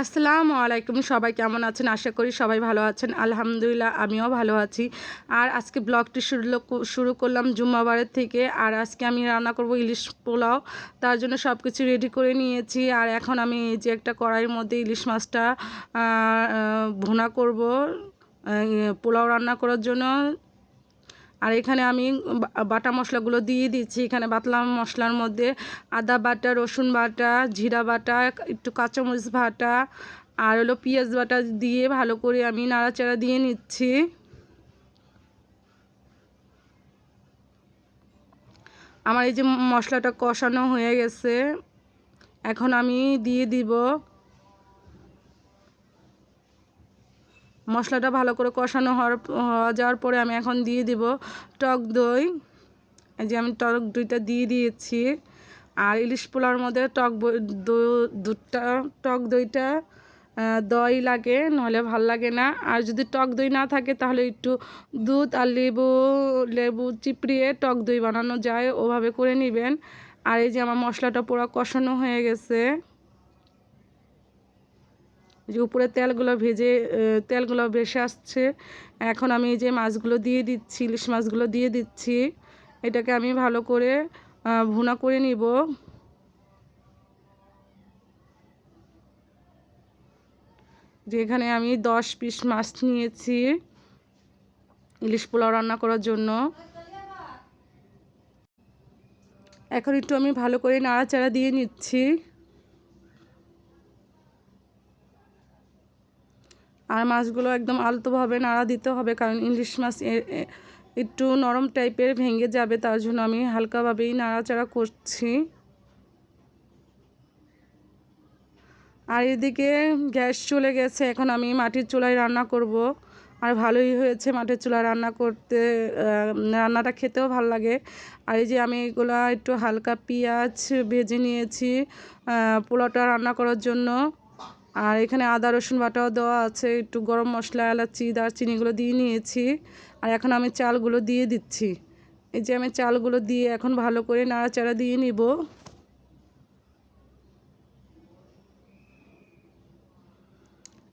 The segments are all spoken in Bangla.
আসসালামু আলাইকুম, সবাই কেমন আছেন? আশা করি সবাই ভালো আছেন। আলহামদুলিল্লাহ, আমিও ভালো আছি। আর আজকে ব্লগটি শুরু শুরু করলাম জুম্মাবারের থেকে। আর আজকে আমি রান্না করব ইলিশ পোলাও। তার জন্য সব কিছু রেডি করে নিয়েছি। আর এখন আমি এই যে একটা কড়াইয়ের মধ্যে ইলিশ মাছটা ভুনা করব পোলাও রান্না করার জন্য। আর এখানে আমি বাটা মশলাগুলো দিয়ে দিচ্ছি। এখানে বাতলা মশলার মধ্যে আদা বাটা, রসুন বাটা, জিরা বাটা, একটু কাঁচামরিচ বাটা আর হলো পেঁয়াজ বাটা দিয়ে ভালো করে আমি নাড়াচাড়া দিয়ে নিচ্ছি। আমার এই যে মশলাটা কষানো হয়ে গেছে, এখন আমি দিয়ে দিব মশলাটা ভালো করে কষানো হওয়ার, হওয়া যাওয়ার পরে আমি এখন দিয়ে দিব টক দই। এই যে আমি টক দইটা দিয়ে দিয়েছি। আর ইলিশ পোলার মধ্যে টক দুধটা, টক দইটা দই লাগে নাহলে ভালো লাগে না। আর যদি টক দই না থাকে তাহলে একটু দুধ আর লেবু লেবু চিপড়িয়ে টক দই বানানো যায়, ওভাবে করে নেবেন। আর এই যে আমার মশলাটা পুরো কষানো হয়ে গেছে। যে উপরে তেলগুলো ভেজে তেলগুলো ভেসে আসছে। এখন আমি এই যে মাছগুলো দিয়ে দিচ্ছি, ইলিশ মাছগুলো দিয়ে দিচ্ছি। এটাকে আমি ভালো করে ভুনা করে নিব। যে এখানে আমি দশ পিস মাছ নিয়েছি ইলিশ পোলাও রান্না করার জন্য। এখন একটু আমি ভালো করে নাড়াচাড়া দিয়ে নিচ্ছি। আর মাছগুলো একদম আলতোভাবে নাড়া দিতে হবে, কারণ ইলিশ মাছ একটু নরম টাইপের ভেঙে যাবে, তার জন্য আমি হালকাভাবেই নাড়াচাড়া করছি। আর এদিকে গ্যাস চলে গেছে, এখন আমি মাটির চুলায় রান্না করব। আর ভালোই হয়েছে মাটির চুলায় রান্না করতে রান্নাটা খেতেও ভালো লাগে। আর এই যে আমি এগুলো একটু হালকা পেঁয়াজ ভেজে নিয়েছি পোলাওটা রান্না করার জন্য। আর এখানে আদা, রসুন বাটাও দেওয়া আছে। একটু গরম মশলা, এলাচি, দারচিনিগুলো দিয়ে নিয়েছি। আর এখন আমি চালগুলো দিয়ে দিচ্ছি। এই যে আমি চালগুলো দিয়ে এখন ভালো করে নাড়াচাড়া দিয়ে নিব।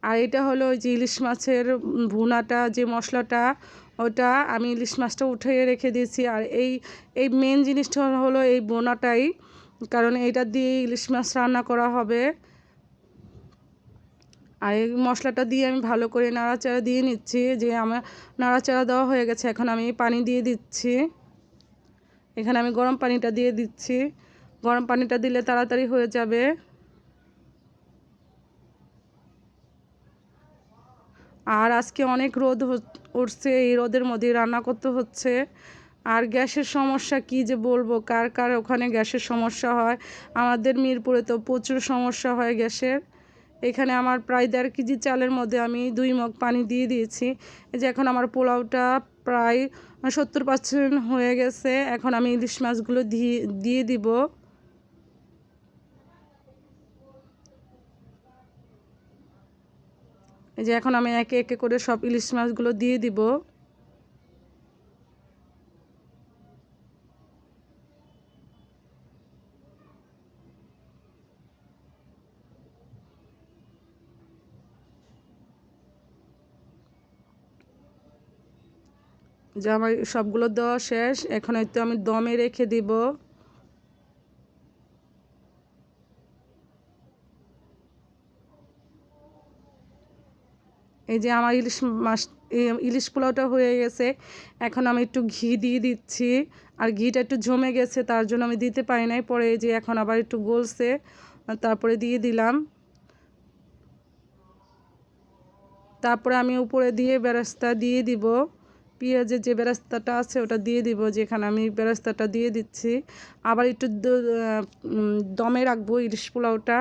আর এটা হলো ওই যে ইলিশ মাছের ভুনাটা, যে মশলাটা, ওটা আমি ইলিশ মাছটা উঠে রেখে দিয়েছি। আর এই এই মেন জিনিসটা হলো এই বোনাটাই। কারণ এইটা দিয়ে ইলিশ মাছ রান্না করা হবে। আর এই মশলাটা দিয়ে আমি ভালো করে নাড়াচাড়া দিয়ে নিচ্ছি, যে আমার নাড়াচাড়া দেওয়া হয়ে গেছে, এখন আমি পানি দিয়ে দিচ্ছি। এখানে আমি গরম পানিটা দিয়ে দিচ্ছি। গরম পানিটা দিলে তাড়াতাড়ি হয়ে যাবে। আর আজকে অনেক রোদ উঠছে, এই রোদের মধ্যে রান্না করতে হচ্ছে। আর গ্যাসের সমস্যা কি যে বলব? কার কার ওখানে গ্যাসের সমস্যা হয়? আমাদের মিরপুরে তো প্রচুর সমস্যা হয় গ্যাসের। এখানে আমার প্রায় দেড় কেজি চালের মধ্যে আমি দুই মগ পানি দিয়ে দিয়েছি। এই যে এখন আমার পোলাওটা প্রায় সত্তর পার্সেন্ট হয়ে গেছে। এখন আমি ইলিশ মাছগুলো দিয়ে দিয়ে দিব। এই যে এখন আমি একে একে করে সব ইলিশ মাছগুলো দিয়ে দিব। যে আমার সবগুলো দেওয়া শেষ, এখন হয়তো আমি দমে রেখে দিব। এই যে আমার ইলিশ মাছ ইলিশ পোলাওটা হয়ে গেছে, এখন আমি একটু ঘি দিয়ে দিচ্ছি। আর ঘিটা একটু জমে গেছে, তার জন্য আমি দিতে পারি নাই। পরে যে এখন আবার একটু গলছে, তারপরে দিয়ে দিলাম। তারপরে আমি উপরে দিয়ে বেরাস্তা দিয়ে দিব। পেঁয়াজের যে বেরাস্তাটা আছে ওটা দিয়ে দিব, যেখানে আমি বেরাস্তাটা দিয়ে দিচ্ছি। আবার একটু দমে রাখব ইলিশ পোলাওটা।